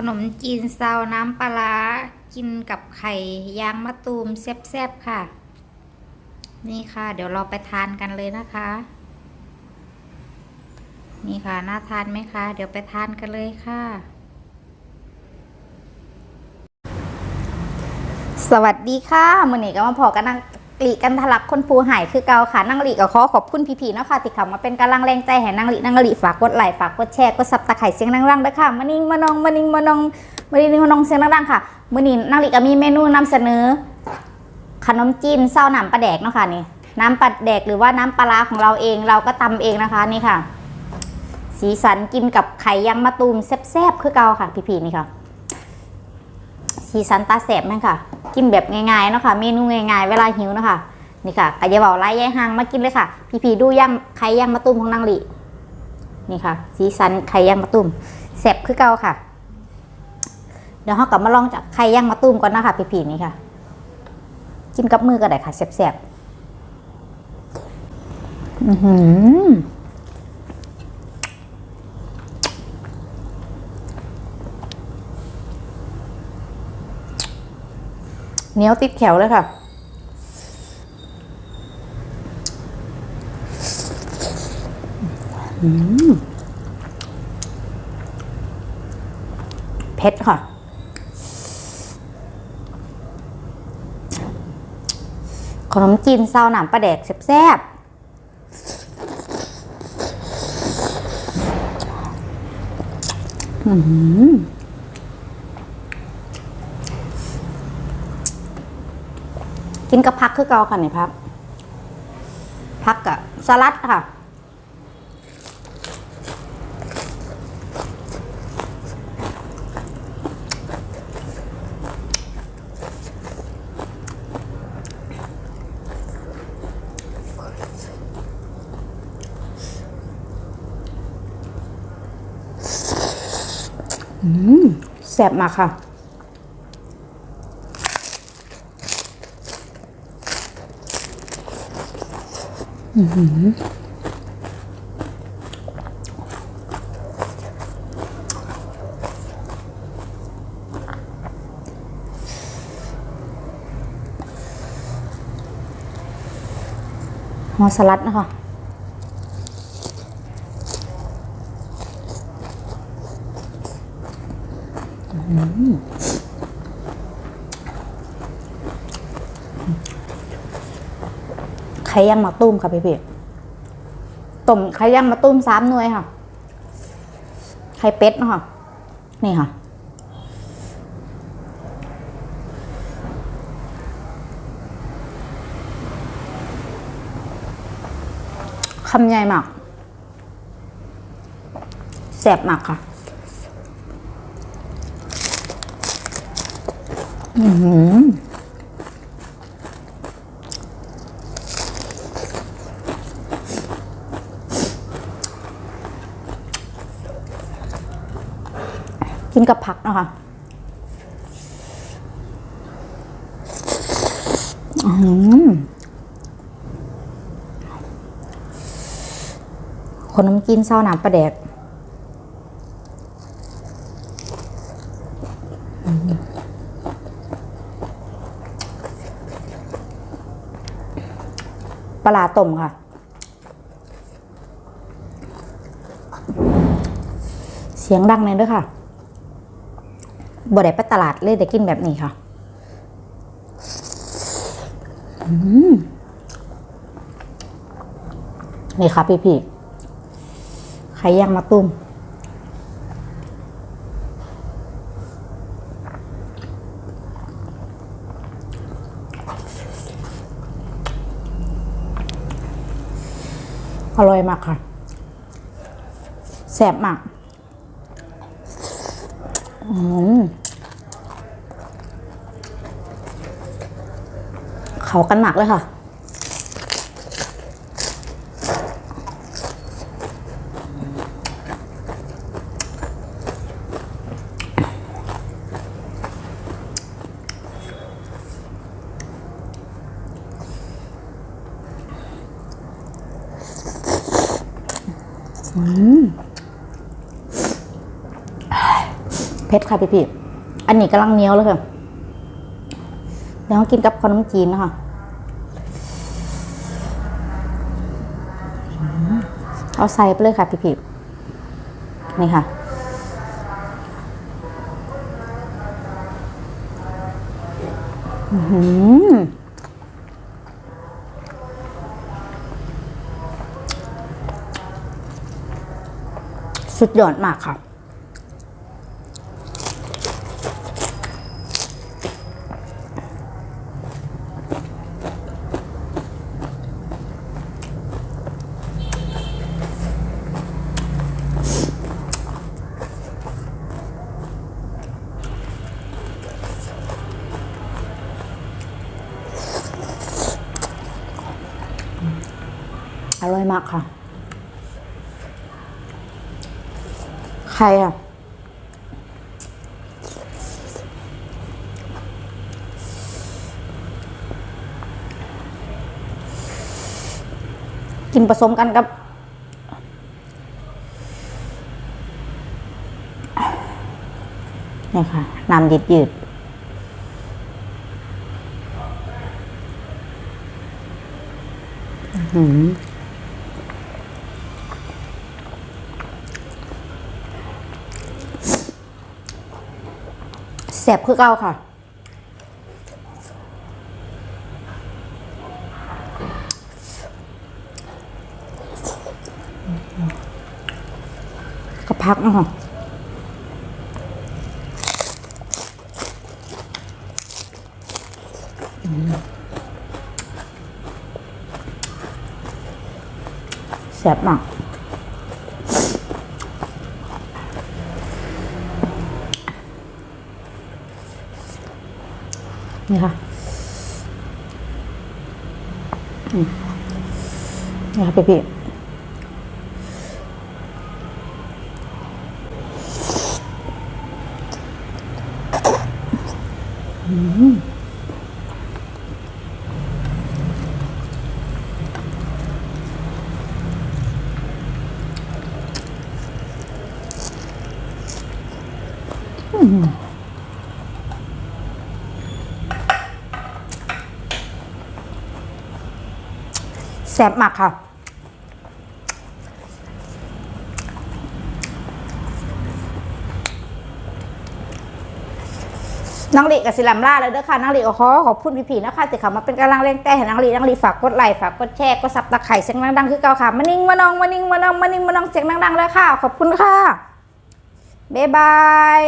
ขนมจีนซาวน้ำปลากินกับไข่ยางมะตูมแซ่บๆค่ะ นี่ค่ะ เดี๋ยวเราไปทานกันเลยนะคะ นี่ค่ะ น่าทานไหมคะ เดี๋ยวไปทานกันเลยค่ะ สวัสดีค่ะมือนี้ก็มาพอกันนั่ง หลีกันทะลักคนภูหายคือเกาค่ะนั่งหลีก็ขอขอบคุณพี่ๆเนาะค่ะที่เข้ามาเป็นกำลังแรงใจให้นั่งหลีนั่งหลีฝากกดไลค์ฝากกดแชร์กดซับตะไคร่เสียงดังๆด้วยค่ะมานิ่งมานองมานิ่งมานองมานิ่งมานองเสียงดังๆค่ะมือนี้นั่งหลีก็มีเมนูนำเสนอ ขนมจีนเศร้าหนำปลาแดกเนาะค่ะนี่น้ำปลาแดกหรือว่าน้ำปลาร้าของเราเองเราก็ตำเองนะคะนี่ค่ะ สีสันกินกับไข่ยางมะตูมแซ่บๆคือเกาค่ะพี่ๆนี่ค่ะ สีสันตาแสบแม่ค่ะ กินแบบง่ายๆเนาะค่ะเมนูง่ายๆ เวลาหิวเนาะค่ะนี่ค่ะกะอยาเบาไล่ยายหางมากินเลยค่ะ พี่ๆดูย่างไข่ย่างมะตุ้มของนางลีนี่ค่ะ สีสันไข่ย่างมะตุ้มแสบคือเก่าค่ะ เดี๋ยวเรากลับมาลองจากไข่ย่างมะตุ้มก่อนนะคะพี่ๆนี่ค่ะกินกับมือก็ได้ค่ะแสบๆอือหือ เหนียวติดแขวเลยค่ะอืมเผ็ดค่ะ ขนมจีนซาวหนามปลาแดกแซ่บๆอื้อหือ กินกับพักคือเกาค่ะนี่พัก พักกับสลัดค่ะแซ่บมากค่ะ หัวสลัดนะคะไข่ย่างมะตุ้มค่ะพี่พี่ต้มไข่ย่างมะตุ้มสามหน่วยค่ะ ไข่เป็ดเนาะค่ะนี่ค่ะ คำใหญ่มากแสบมากค่ะ อือ กินกับผักนะคะอืมขนมจีนเศร้าหนามปลาแดกปลาร้าต้มค่ะ เสียงดังเลยด้วยค่ะ บ่ได้ไปตลาดเลยได้กินแบบนี้ค่ะนี่ค่ะพี่พี่ๆไข่ย่างมาตุ้มอร่อยมากค่ะแซ่บมาก อืม เขากันหมักเลยค่ะอืมเผ็ดค่ะพี่พี่ๆอันนี้กำลังเนี้ยวเลยค่ะ เดี๋ยวกินกับขนมจีนนะคะเอาใส่ไปเลยค่ะพี่พี่ๆนี่ค่ะหือสุดยอดมากค่ะ อร่อยมากค่ะ ใครอะ กินผสมกันกับนี่ค่ะน้ำยืดยืดอื้อหือ แสบคือเก่าค่ะ ก็พักนะคะแสบมาก นี่ค่ะอืมนี่ค่ะพี่พี่อืม แซ่บมากค่ะนางลีกับศิลัมล่าเลยเด้อค่ะนางลีก็ขอขอบคุณพี่ๆนะคะที่เขามาเป็นกำลังแรงใจให้นางลีนางลีฝากกดไลค์ฝากกดแชร์กดซับตะไคร่เสียงดังๆคือเก่าค่ะมานิ่งมาน้องมานิ่งมาน้องมานิ่งมาน้องเสียงดังๆเลยค่ะ ขอบคุณค่ะบ๊ายบาย